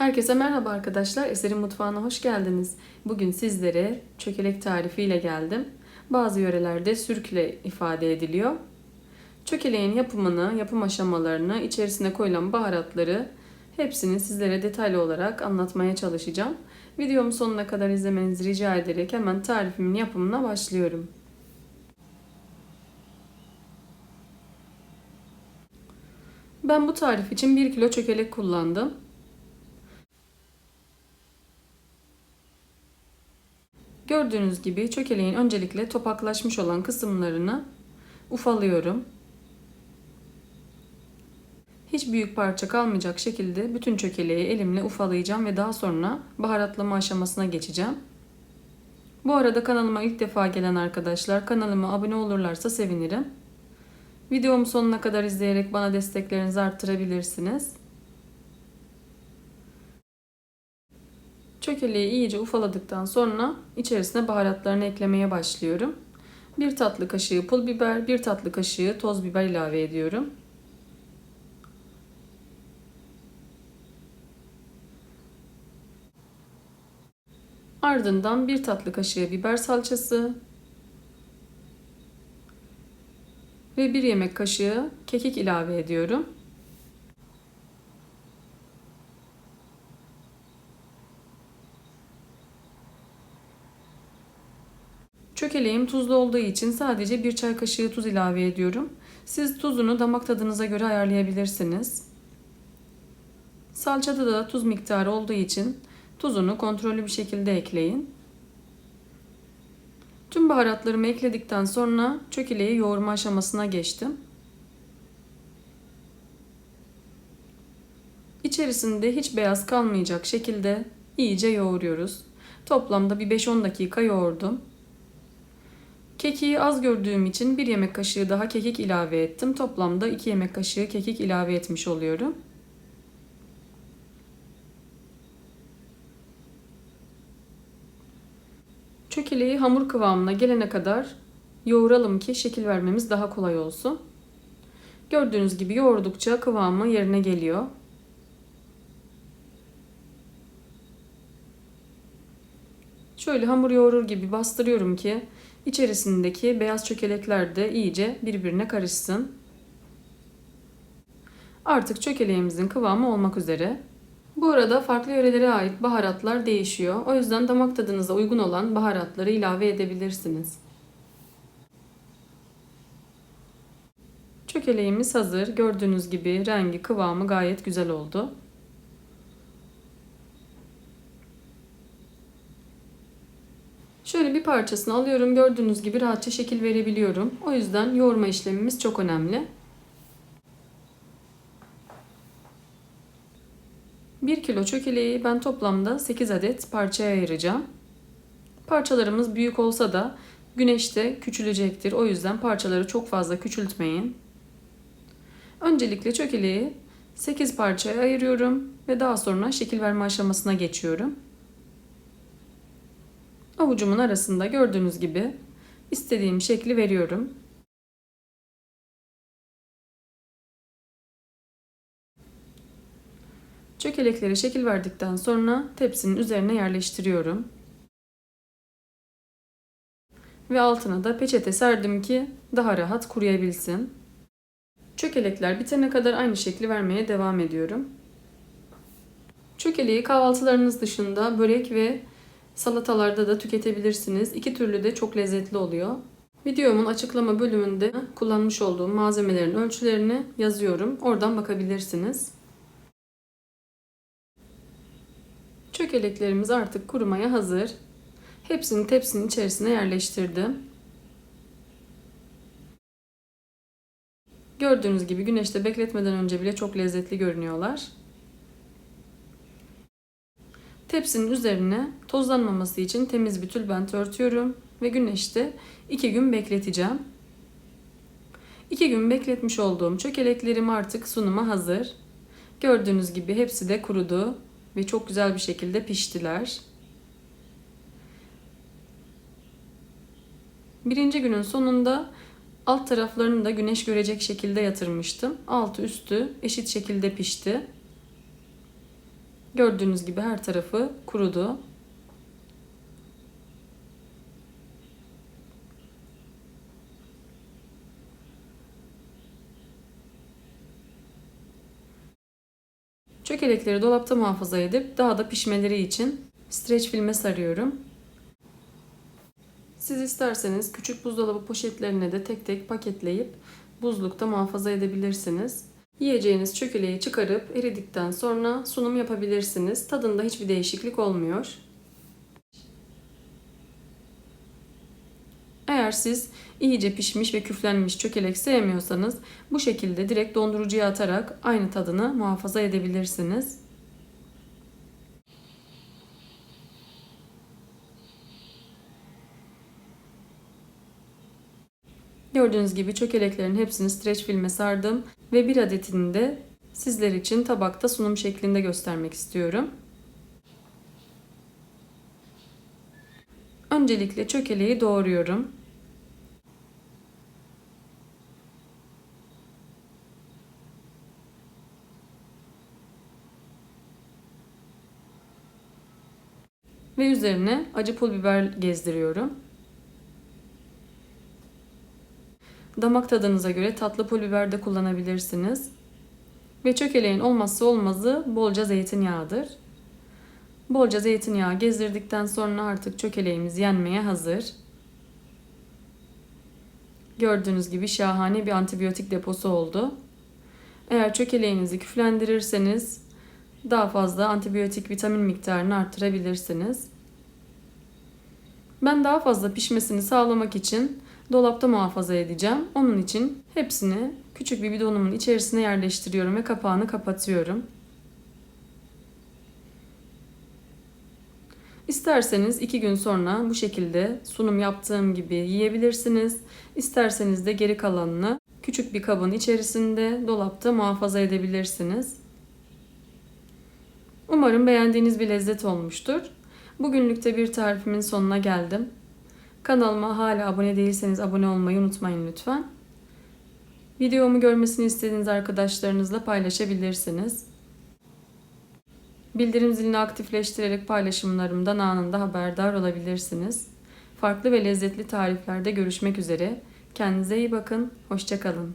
Herkese merhaba arkadaşlar. Eserin mutfağına hoş geldiniz. Bugün sizlere çökelek tarifiyle geldim. Bazı yörelerde sürkle ifade ediliyor. Çökeleğin yapımını, yapım aşamalarını, içerisine koyulan baharatları hepsini sizlere detaylı olarak anlatmaya çalışacağım. Videomu sonuna kadar izlemenizi rica ederek hemen tarifimin yapımına başlıyorum. Ben bu tarif için 1 kilo çökelek kullandım. Gördüğünüz gibi çökeleğin öncelikle topaklaşmış olan kısımlarını ufalıyorum. Hiç büyük parça kalmayacak şekilde bütün çökeleği elimle ufalayacağım ve daha sonra baharatlama aşamasına geçeceğim. Bu arada kanalıma ilk defa gelen arkadaşlar kanalıma abone olurlarsa sevinirim. Videomu sonuna kadar izleyerek bana desteklerinizi arttırabilirsiniz. Çökeleği iyice ufaladıktan sonra içerisine baharatlarını eklemeye başlıyorum. 1 tatlı kaşığı pul biber, 1 tatlı kaşığı toz biber ilave ediyorum. Ardından 1 tatlı kaşığı biber salçası ve 1 yemek kaşığı kekik ilave ediyorum. Çökeleğim tuzlu olduğu için sadece bir çay kaşığı tuz ilave ediyorum. Siz tuzunu damak tadınıza göre ayarlayabilirsiniz. Salçada da tuz miktarı olduğu için tuzunu kontrollü bir şekilde ekleyin. Tüm baharatlarımı ekledikten sonra çökeleği yoğurma aşamasına geçtim. İçerisinde hiç beyaz kalmayacak şekilde iyice yoğuruyoruz. Toplamda bir 5-10 dakika yoğurdum. Kekiği az gördüğüm için bir yemek kaşığı daha kekik ilave ettim. Toplamda 2 yemek kaşığı kekik ilave etmiş oluyorum. Çökeleği hamur kıvamına gelene kadar yoğuralım ki şekil vermemiz daha kolay olsun. Gördüğünüz gibi yoğurdukça kıvamı yerine geliyor. Şöyle hamur yoğurur gibi bastırıyorum ki içerisindeki beyaz çökelekler de iyice birbirine karışsın. Artık çökeleğimizin kıvamı olmak üzere. Bu arada farklı yörelere ait baharatlar değişiyor. O yüzden damak tadınıza uygun olan baharatları ilave edebilirsiniz. Çökeleğimiz hazır. Gördüğünüz gibi rengi, kıvamı gayet güzel oldu. Şöyle bir parçasını alıyorum. Gördüğünüz gibi rahatça şekil verebiliyorum. O yüzden yoğurma işlemimiz çok önemli. 1 kilo çökeleği ben toplamda 8 adet parçaya ayıracağım. Parçalarımız büyük olsa da güneşte küçülecektir. O yüzden parçaları çok fazla küçültmeyin. Öncelikle çökeleği 8 parçaya ayırıyorum ve daha sonra şekil verme aşamasına geçiyorum. Avucumun arasında gördüğünüz gibi istediğim şekli veriyorum. Çökelekleri şekil verdikten sonra tepsinin üzerine yerleştiriyorum. Ve altına da peçete serdim ki daha rahat kuruyabilsin. Çökelekler bitene kadar aynı şekli vermeye devam ediyorum. Çökeleği kahvaltılarınız dışında börek ve salatalarda da tüketebilirsiniz. İki türlü de çok lezzetli oluyor. Videomun açıklama bölümünde kullanmış olduğum malzemelerin ölçülerini yazıyorum. Oradan bakabilirsiniz. Çökeleklerimiz artık kurumaya hazır. Hepsini tepsinin içerisine yerleştirdim. Gördüğünüz gibi güneşte bekletmeden önce bile çok lezzetli görünüyorlar. Tepsinin üzerine tozlanmaması için temiz bir tülbent örtüyorum ve güneşte 2 gün bekleteceğim. 2 gün bekletmiş olduğum çökeleklerim artık sunuma hazır. Gördüğünüz gibi hepsi de kurudu ve çok güzel bir şekilde piştiler. Birinci günün sonunda alt taraflarını da güneş görecek şekilde yatırmıştım. Altı üstü eşit şekilde pişti. Gördüğünüz gibi her tarafı kurudu. Çökelekleri dolapta muhafaza edip daha da pişmeleri için streç filme sarıyorum. Siz isterseniz küçük buzdolabı poşetlerine de tek tek paketleyip buzlukta muhafaza edebilirsiniz. Yiyeceğiniz çökeleği çıkarıp eridikten sonra sunum yapabilirsiniz. Tadında hiçbir değişiklik olmuyor. Eğer siz iyice pişmiş ve küflenmiş çökelek sevmiyorsanız bu şekilde direkt dondurucuya atarak aynı tadını muhafaza edebilirsiniz. Gördüğünüz gibi çökeleklerin hepsini streç filme sardım ve bir adetini de sizler için tabakta sunum şeklinde göstermek istiyorum. Öncelikle çökeleği doğruyorum. Ve üzerine acı pul biber gezdiriyorum. Damak tadınıza göre tatlı pul biber de kullanabilirsiniz. Ve çökeleğin olmazsa olmazı bolca zeytinyağıdır. Bolca zeytinyağı gezdirdikten sonra artık çökeleğimiz yenmeye hazır. Gördüğünüz gibi şahane bir antibiyotik deposu oldu. Eğer çökeleğinizi küflendirirseniz daha fazla antibiyotik vitamin miktarını arttırabilirsiniz. Ben daha fazla pişmesini sağlamak için dolapta muhafaza edeceğim. Onun için hepsini küçük bir bidonumun içerisine yerleştiriyorum ve kapağını kapatıyorum. İsterseniz iki gün sonra bu şekilde sunum yaptığım gibi yiyebilirsiniz. İsterseniz de geri kalanını küçük bir kabın içerisinde dolapta muhafaza edebilirsiniz. Umarım beğendiğiniz bir lezzet olmuştur. Bugünlükte bir tarifimin sonuna geldim. Kanalıma hala abone değilseniz abone olmayı unutmayın lütfen. Videomu görmesini istediğiniz arkadaşlarınızla paylaşabilirsiniz. Bildirim zilini aktifleştirerek paylaşımlarımdan anında haberdar olabilirsiniz. Farklı ve lezzetli tariflerde görüşmek üzere. Kendinize iyi bakın. Hoşçakalın.